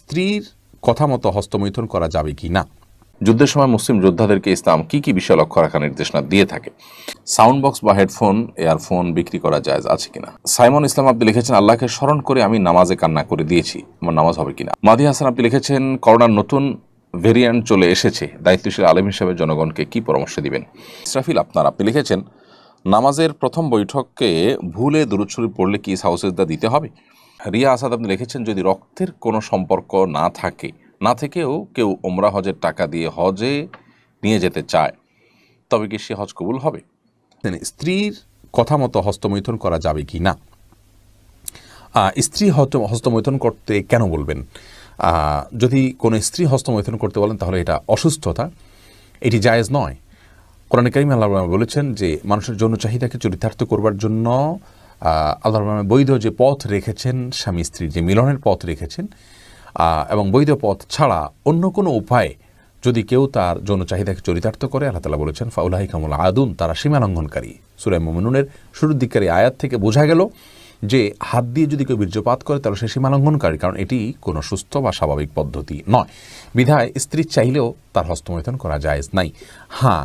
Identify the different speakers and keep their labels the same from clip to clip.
Speaker 1: স্ত্রীর কথা মতো হস্তমৈথুন করা যাবে কি না?
Speaker 2: যুদ্ধের সময় মুসলিম যোদ্ধাদেরকে ইসলাম কি কি বিষয় লক্ষ্য রাখার নির্দেশনা দিয়ে থাকে? সাউন্ড বক্স বা হেডফোন, এয়ারফোন বিক্রি করা যায় আছে কিনা? সাইমন ইসলাম আপনি লিখেছেন, আল্লাহকে স্মরণ করে আমি নামাজে কান্না করে দিয়েছি। আমার নামাজ হবে কিনা? মাদি হাসান আপনি লিখেছেন, করোনার নতুন ভেরিয়েন্ট চলে এসেছে। দায়িত্বশীল আলেম হিসেবে জনগণকে কি পরামর্শ দিবেন? ইসরাফিল, আপনার আপনি লিখেছেন, নামাজের প্রথম বৈঠককে ভুলে দূরচ্ছরি পড়লে কি সাহসেজদা দিতে হবে? রিয়া আসাদ, আপনি লিখেছেন যদি রক্তের কোনো সম্পর্ক না থাকে, না থেকেও কেউ ওমরা হজের টাকা দিয়ে হজে নিয়ে যেতে চায়, তবে কি সে হজ কবুল হবে?
Speaker 1: স্ত্রীর কথা মতো হস্তমৈথন করা যাবে কি না? স্ত্রী হস্ত- হস্তমৈথুন করতে কেন বলবেন? যদি কোনো স্ত্রী হস্তমৈথন করতে বলেন, তাহলে এটা অসুস্থতা, এটি জায়েজ নয়। কোরআন করিম আল্লাহ বলেছেন যে, মানুষের যৌন চাহিদাকে চরিতার্থ করবার জন্য আল্লাহ রহমান বৈধ যে পথ রেখেছেন স্বামী স্ত্রীর যে মিলনের পথ রেখেছেন এবং বৈধ পথ ছাড়া অন্য কোনো উপায়ে যদি কেউ তার যৌন চাহিদাকে চরিতার্থ করে, আল্লাহ তালা বলেছেন ফাউলাহি কামুল আদুন, তারা সীমা লঙ্ঘনকারী সুরাই মোমিনুনের শুরুর দিককার আয়াত থেকে বোঝা গেল যে হাত দিয়ে যদি কেউ বীর্যপাত করে, তাহলে সে সীমা লঙ্ঘনকারী কারণ এটি কোনো সুস্থ বা স্বাভাবিক পদ্ধতি নয়। বিধায় স্ত্রী চাইলেও তার হস্তমৈথন করা যায় নাই। হ্যাঁ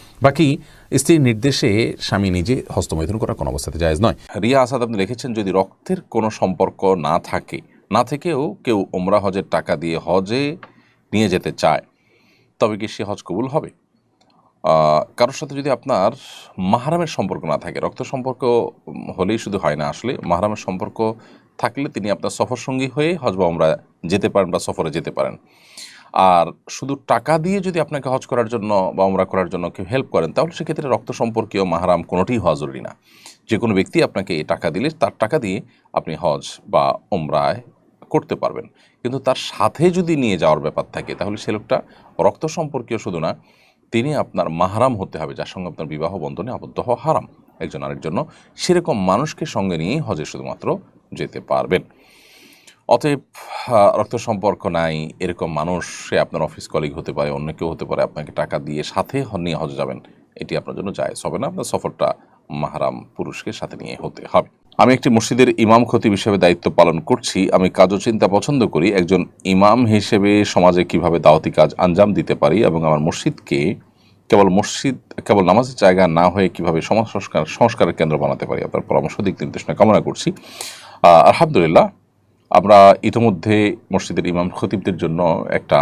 Speaker 1: বাকি স্ত্রীর নির্দেশে স্বামী নিজে হস্তমৈথুন করা কোনো অবস্থাতে জায়েজ নয়।
Speaker 2: রিয়া আসাদ, আপনি লিখেছেন যদি রক্তের কোনো সম্পর্ক না থাকে, না থেকেও কেউ ওমরা হজের টাকা দিয়ে হজে নিয়ে যেতে চায়, তবে কি সে হজ কবুল হবে? কারোর সাথে যদি আপনার মাহারামের সম্পর্ক না থাকে রক্ত সম্পর্ক হলেই শুধু হয় না আসলে, মাহারামের সম্পর্ক থাকলে তিনি আপনার সফর সঙ্গী হয়ে হজ বা ওমরা যেতে পারেন বা সফরে যেতে পারেন। আর শুধু টাকা দিয়ে যদি আপনাকে হজ করার জন্য বা উমরা করার জন্য কেউ হেল্প করেন, তাহলে সেক্ষেত্রে রক্ত সম্পর্কীয় মাহারাম কোনোটিই হওয়া জরুরি না। যে কোনো ব্যক্তি আপনাকে এই টাকা দিলে তার টাকা দিয়ে আপনি হজ বা ওমরায় করতে পারবেন। কিন্তু তার সাথে যদি নিয়ে যাওয়ার ব্যাপার থাকে, তাহলে সে লোকটা রক্ত সম্পর্কীয় শুধু না, তিনি আপনার মাহারাম হতে হবে, যার সঙ্গে আপনার বিবাহ বন্ধনে আবদ্ধ হওয়া হারাম। একজন আরেকজন জন্য সেরকম মানুষকে সঙ্গে নিয়েই হজে শুধুমাত্র যেতে পারবেন। অতএব রক্ত সম্পর্ক নাই, এরকম মানুষ, সে আপনার অফিস কলিগ হতে পারে, অন্য কেউ হতে পারে, আপনাকে টাকা দিয়ে সাথে নিয়ে হজ যাবেন। এটি আপনার জন্য জায়েজ হবে না, আপনার সফরটা মাহারাম পুরুষকে সাথে নিয়ে হতে হবে। আমি একটি মসজিদের ইমাম খতিব হিসেবে দায়িত্ব পালন করছি। আমি কাজও চিন্তা পছন্দ করি। একজন ইমাম হিসেবে সমাজে কীভাবে দাওয়াতি কাজ আঞ্জাম দিতে পারি এবং আমার মসজিদকে কেবল মসজিদ, কেবল নামাজের জায়গা না হয়ে কীভাবে সমাজ সংস্কার, সংস্কারের কেন্দ্র বানাতে পারি, আপনার পরামর্শ, দিক নির্দেশনা কামনা করছি। আলহামদুলিল্লাহ আমরা ইতোমধ্যে মসজিদের ইমাম খতিবদের জন্য একটা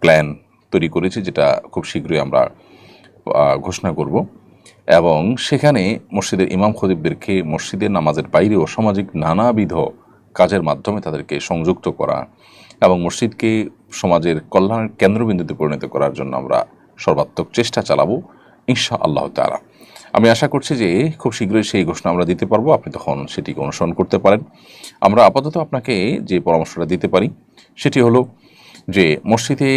Speaker 2: প্ল্যান তৈরি করেছি, যেটা খুব শীঘ্রই আমরা ঘোষণা করব। এবং সেখানে মসজিদের ইমাম খতিবদেরকে মসজিদের নামাজের বাইরেও সামাজিক নানাবিধ কাজের মাধ্যমে তাদেরকে সংযুক্ত করা এবং মসজিদকে সমাজের কল্যাণের কেন্দ্রবিন্দুতে পরিণত করার জন্য আমরা সর্বাত্মক চেষ্টা চালাবো ইনশা আল্লাহ তালা আমি আশা করছি যে খুব শীঘ্রই সেই ঘোষণা আমরা দিতে পারব। আপনি তখন সেটিকে অনুসরণ করতে পারেন। আমরা আপাতত আপনাকে যে পরামর্শটা দিতে পারি, সেটি হলো যে মসজিদে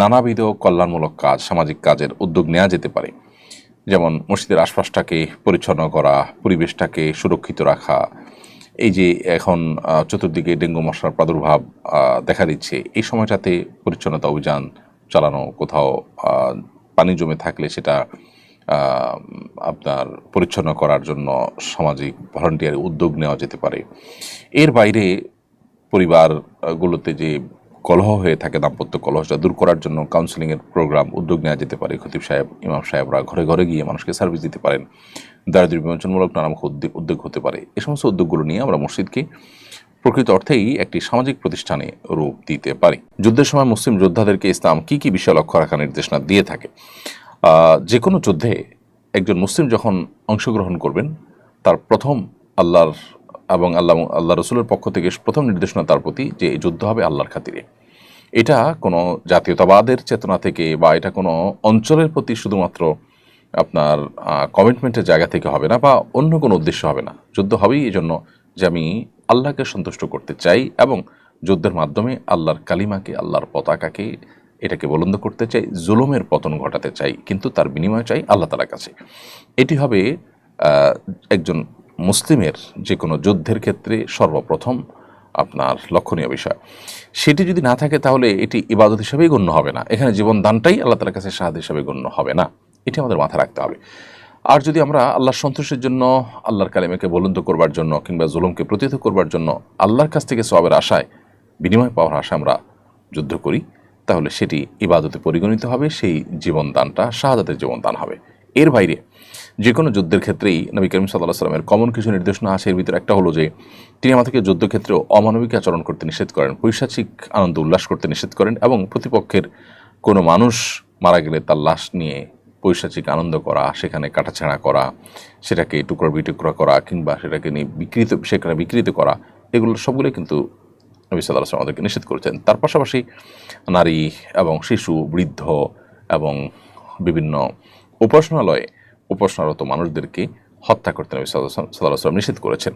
Speaker 2: নানাবিধ কল্যাণমূলক কাজ, সামাজিক কাজের উদ্যোগ নেওয়া যেতে পারে। যেমন মসজিদের আশপাশটাকে পরিচ্ছন্ন করা, পরিবেশটাকে সুরক্ষিত রাখা, এই যে এখন চতুর্দিকে ডেঙ্গু মশার প্রাদুর্ভাব দেখা দিচ্ছে, এই সময়টাতে পরিচ্ছন্নতা অভিযান চালানো কোথাও পানি জমে থাকলে সেটা আপনার পরিচ্ছন্ন করার জন্য সামাজিক ভলান্টিয়ার উদ্যোগ নেওয়া যেতে পারে। এর বাইরে পরিবারগুলোতে যে কলহ হয়ে থাকে, দাম্পত্য কলহটা দূর করার জন্য কাউন্সিলিংয়ের প্রোগ্রাম উদ্যোগ নেওয়া যেতে পারে। খতিব সাহেব, ইমাম সাহেবরা ঘরে ঘরে গিয়ে মানুষকে সার্ভিস দিতে পারেন। দারিদ্র্য বিমোচনমূলক নানা উদ্যোগ উদ্যোগ হতে পারে। এ সমস্ত উদ্যোগগুলো নিয়ে আমরা মসজিদকে প্রকৃত অর্থেই একটি সামাজিক প্রতিষ্ঠানে রূপ দিতে পারি। যুদ্ধের সময় মুসলিম যোদ্ধাদেরকে ইসলাম কি কি বিষয় লক্ষ্য রাখার নির্দেশনা দিয়ে থাকে? যে কোনো যুদ্ধে একজন মুসলিম যখন অংশগ্রহণ করবেন, তার প্রথম আল্লাহর এবং আল্লাহ আল্লাহ রসুলের পক্ষ থেকে প্রথম নির্দেশনা তার প্রতি যে এই যুদ্ধ হবে আল্লাহর খাতিরে। এটা কোনো জাতীয়তাবাদের চেতনা থেকে বা এটা কোনো অঞ্চলের প্রতি শুধুমাত্র আপনার কমিটমেন্টের জায়গা থেকে হবে না বা অন্য কোনো উদ্দেশ্য হবে না। যুদ্ধ হবেই এই জন্য যে আমি আল্লাহকে সন্তুষ্ট করতে চাই এবং যুদ্ধের মাধ্যমে আল্লাহর কালিমাকে, আল্লাহর পতাকাকে এটাকে বলন্দ করতে চাই, জুলুমের পতন ঘটাতে চাই, কিন্তু তার বিনিময় চাই আল্লাহ তালার কাছে। এটি হবে একজন মুসলিমের যে কোনো যুদ্ধের ক্ষেত্রে সর্বপ্রথম আপনার লক্ষণীয় বিষয়। সেটি যদি না থাকে তাহলে এটি ইবাদত হিসেবেই গণ্য হবে না। এখানে জীবন দানটাই আল্লাহ তালার কাছে সাহায্য হিসেবে গণ্য হবে না। এটি আমাদের মাথায় রাখতে হবে। আর যদি আমরা আল্লাহর সন্তোষের জন্য, আল্লাহর কালিমাকে বলন্দ করবার জন্য কিংবা জুলুমকে প্রতিহত করবার জন্য আল্লাহর কাছ থেকে সবের আশায় বিনিময় পাওয়ার আশায় আমরা যুদ্ধ করি তাহলে সেটি ইবাদতে পরিগণিত হবে, সেই জীবনদানটা, শাহাদাতের জীবনদান হবে। এর বাইরে যে কোনো যুদ্ধের ক্ষেত্রেই নবী করিম সাল্লাহ সাল্লামের কমন কিছু নির্দেশনা আসে। এর ভিতরে একটা হলো যে, তিনি আমাদেরকে যুদ্ধক্ষেত্রেও অমানবিক আচরণ করতে নিষেধ করেন, পৈশাচিক আনন্দ উল্লাস করতে নিষেধ করেন এবং প্রতিপক্ষের কোনো মানুষ মারা গেলে তার লাশ নিয়ে পৈশাচিক আনন্দ করা, সেখানে কাটাছেঁড়া করা, সেটাকে টুকরো বিটুকরা করা কিংবা সেটাকে নিয়ে বিকৃত, সেখানে বিকৃত করা, এগুলো সবগুলোই কিন্তু নবী সাল্লাহ আমাদেরকে নিষেধ করেছেন। তার পাশাপাশি নারী এবং শিশু, বৃদ্ধ এবং বিভিন্ন উপাসনালয়ে উপাসনারত মানুষদেরকে হত্যা করতে নবী সাল্লাহ সাল্লাহ নিষেধ করেছেন।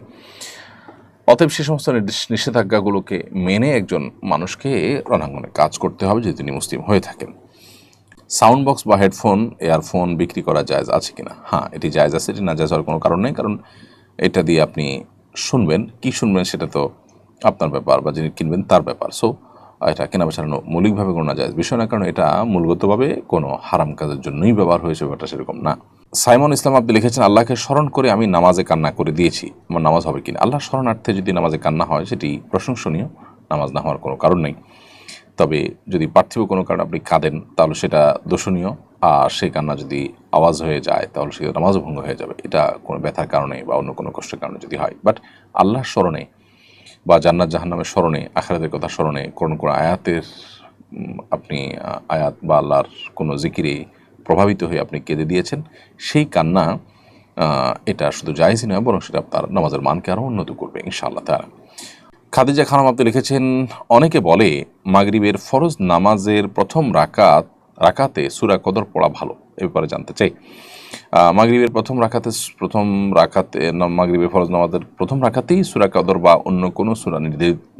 Speaker 2: অতএব সে সমস্ত নির্দেশ- নিষেধাজ্ঞাগুলোকে মেনে একজন মানুষকে রণাঙ্গনে কাজ করতে হবে যদি তিনি মুসলিম হয়ে থাকেন। সাউন্ড বক্স বা হেডফোন এয়ারফোন বিক্রি করা জায়জ আছে কিনা? হ্যাঁ এটি জায়জ আছে, এটি না জায়জ হওয়ার কোনো কারণ নেই, কারণ এটা দিয়ে আপনি শুনবেন। কি শুনবেন সেটা তো আপনার ব্যাপার বা যিনি কিনবেন তার ব্যাপার। সো এটা কেনা বেচার মৌলিকভাবে কোনো না যায় বিষয় না, কারণ এটা মূলগতভাবে কোনো হারাম কাজের জন্যই ব্যবহার হয়েছে ব্যাপারটা সেরকম না। সাইমন ইসলাম আপনি লিখেছেন, আল্লাহকে স্মরণ করে আমি নামাজে কান্না করে দিয়েছি। আমার নামাজ হবে কিনা? আল্লাহ স্মরণার্থে যদি নামাজে কান্না হয়, সেটি প্রশংসনীয়। নামাজ না হওয়ার কোনো কারণ নেই। তবে যদি পার্থিব কোনো কারণে আপনি কাঁদেন, তাহলে সেটা দোষণীয়। আর সেই কান্না যদি আওয়াজ হয়ে যায়, তাহলে সেটা নামাজ ভঙ্গ হয়ে যাবে। এটা কোনো ব্যথার কারণে বা অন্য কোনো কষ্টের কারণে যদি হয়। বাট আল্লাহর স্মরণে বা জান্নাত জাহান্নামের স্মরণে, আখারাতের কথা স্মরণে কোনো কোনো আয়াতের আপনি আয়াত বা আল্লাহর কোনো জিকিরে প্রভাবিত হয়ে আপনি কেঁদে দিয়েছেন, সেই কান্না এটা শুধু জায়জই নয়, বরং সেটা তার নামাজের মানকে আরও উন্নত করবে ইনশাআল্লাহ তারা খাদিজা খানম আপনি লিখেছেন, অনেকে বলে মাগরিবের ফরজ নামাজের প্রথম রাকাত, রাকাতে সুরা কদর পড়া ভালো, এ ব্যাপারে জানতে চাই। মাগরিবের প্রথম রাখাতে প্রথম রাখাতে মাগরিবের ফরজ নামাজের প্রথম রাখাতেই সুরা কদর বা অন্য কোনো সুরা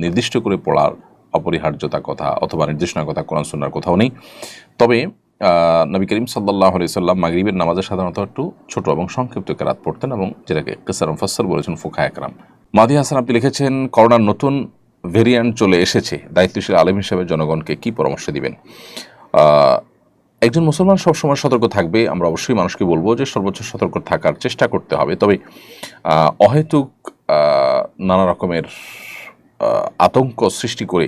Speaker 2: নির্দিষ্ট করে পড়ার অপরিহার্যতা কথা অথবা নির্দেশনার কথা কোরআন, সুন্নার কোথাও নেই। তবে নবী করিম সাল্লাহ সাল্লাম মাগরিবের নামাজে সাধারণত একটু ছোট এবং সংক্ষিপ্ত কেরাত পড়তেন এবং যেটাকে কেসারম ফসল বলেছেন ফুকা একরাম। মাদি হাসান, আপনি লিখেছেন, করোনার নতুন ভেরিয়েন্ট চলে এসেছে। দায়িত্বশীল আলেম হিসেবে জনগণকে কি পরামর্শ দিবেন? একজন মুসলমান সবসময় সতর্ক থাকবে, আমরা অবশ্যই মানুষকে বলব যে সর্বোচ্চ সতর্ক থাকার চেষ্টা করতে হবে। তবে অহেতুক নানা রকমের আতঙ্ক সৃষ্টি করে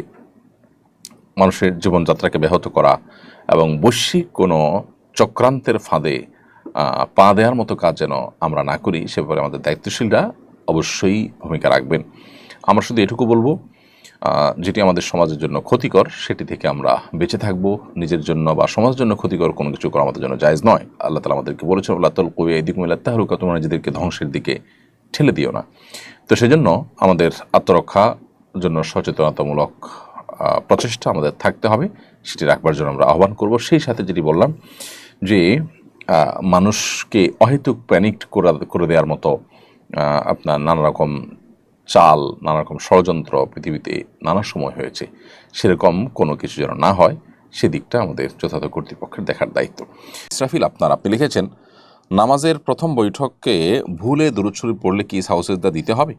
Speaker 2: মানুষের জীবনযাত্রাকে ব্যাহত করা এবং বৈশ্বিক কোনো চক্রান্তের ফাঁদে পা দেওয়ার মতো কাজ যেন আমরা না করি, সে ব্যাপারে আমাদের দায়িত্বশীলরা অবশ্যই ভূমিকা রাখবেন। আমরা শুধু এটুকু বলব যেটি আমাদের সমাজের জন্য ক্ষতিকর, সেটি থেকে আমরা বেঁচে থাকব। নিজের জন্য বা সমাজের জন্য ক্ষতিকর কোনো কিছু করা আমাদের জন্য জায়েজ নয়। আল্লাহ তালা আমাদেরকে বলেছেন আল্লাহ তল কবি এদিক মিল্লা তাহলুকা তোমরা নিজেদেরকে ধ্বংসের দিকে ঠেলে দিও না। তো সেজন্য আমাদের আত্মরক্ষা জন্য সচেতনতামূলক প্রচেষ্টা আমাদের থাকতে হবে। সেটি রাখবার জন্য আমরা আহ্বান করব। সেই সাথে যেটি বললাম যে মানুষকে অহেতুক প্যানিক করে দেওয়ার মতো আপনার নানা রকম চাল নানা রকম ষড়যন্ত্র পৃথিবীতে নানা সময় হয়েছে। সেরকম কোনো কিছু যেন না হয়, সেদিকটা আমাদের যথাযথ কর্তৃপক্ষের দেখার দায়িত্ব। ইসরাফিল, আপনার, আপনি লিখেছেন, নামাজের প্রথম বৈঠককে ভুলে দূরচ্ছরি পড়লে কি সাহসেজদা দিতে হবে?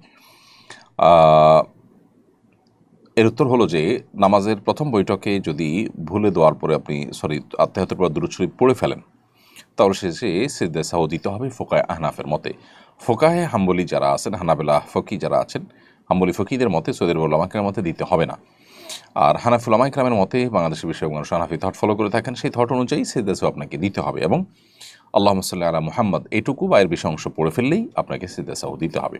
Speaker 2: এর উত্তর হলো যে, নামাজের প্রথম বৈঠকে যদি ভুলে দেওয়ার পরে আপনি, সরি আত্মাহতের পর দূরচ্ছরি পড়ে ফেলেন তাহলে শেষে সিদ্ধে সাহ দিতে হবে ফোকায় আহনাফের মতে। ফোকাহে হাম্বলি যারা আছেন, হানাবেলা ফকি যারা আছেন, হাম্বলি ফকিদের মতে সৈদের উল্লামাকের মতে দিতে হবে না। আর হানাফুল উলামা ইকরামের মতে বাংলাদেশের বিষয়ে মানুষ হানাফি থট ফলো করে থাকেন, সেই থট অনুযায়ী সিদ্ধে আপনাকে দিতে হবে এবং আল্লাহ সাল্লাহ আলা মুহাম্মদ এটুকু বা এর বিষয় অংশ পড়ে ফেললেই আপনাকে সিদ্ধে দিতে হবে।